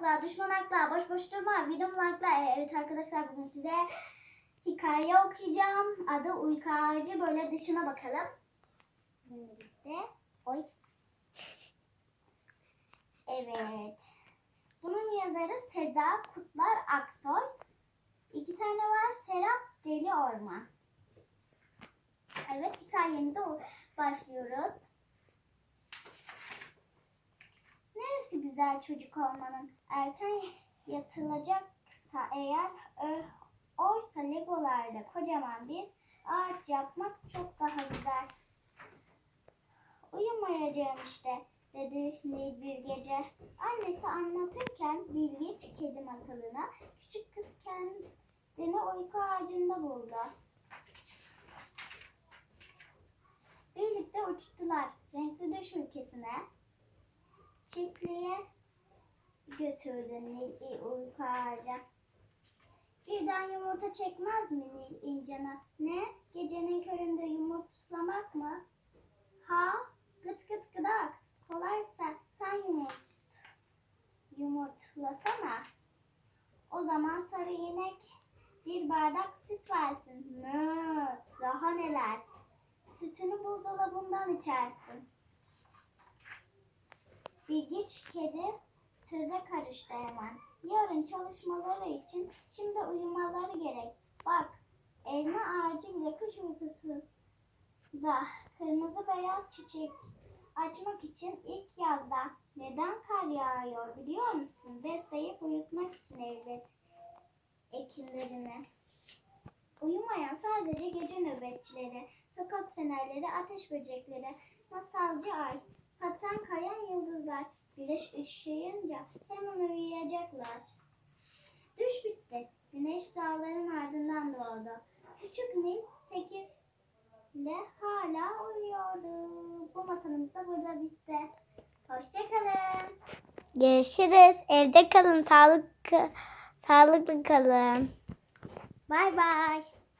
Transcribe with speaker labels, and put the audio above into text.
Speaker 1: akla, düşman akla, boş boş durma, videomu akla. Evet arkadaşlar bugün size hikaye okuyacağım. Adı Uyku Ağacı. Böyle dışına bakalım. Birlikte. Oy. Evet. Bunun yazarı Seda Kutlar Aksoy. İki tane var. Serap Deli Orman. Evet hikayemize başlıyoruz. Güzel çocuk olmanın? Erken yatılacaksa eğer ö- oysa legolarla kocaman bir ağaç yapmak çok daha güzel. Uyumayacağım işte dedi Nil bir gece. Annesi anlatırken Bilgeç kedi masalına küçük kız kendini uyku ağacında buldu. Birlikte uçtular renkli düş ülkesine. Çiftliğe götürdü Nil uyku ağaca. Birden yumurta çekmez mi Nil incana? Ne? Gecenin köründe yumurtlamak mı? Ha? Gıt gıt gıdak. Kolaysa sen yumurt, yumurtlasana. O zaman sarı inek bir bardak süt versin. Mö, daha neler. Sütünü buzdolabından içersin. Bilgiç kedi söze karıştı hemen. Yarın çalışmaları için şimdi uyumaları gerek. Bak elma ağacı bile kış uykusu da kırmızı beyaz çiçek açmak için ilk yazda neden kar yağıyor biliyor musun? Besleyip uyutmak için elbet ekinlerini. Uyumayan sadece gece nöbetçileri, sokak fenerleri, ateş böcekleri, masalcı ay, hatan kayan yıldızlar, güneş ışıyınca hemen uyuyacaklar. Düş bitti. Güneş dağların ardından doğdu. Küçük Nil tekirle hala uyuyordu. Bu masalımız da burada bitti. Hoşçakalın.
Speaker 2: Görüşürüz. Evde kalın. Sağlıklı, sağlıklı kalın.
Speaker 1: Bay bay.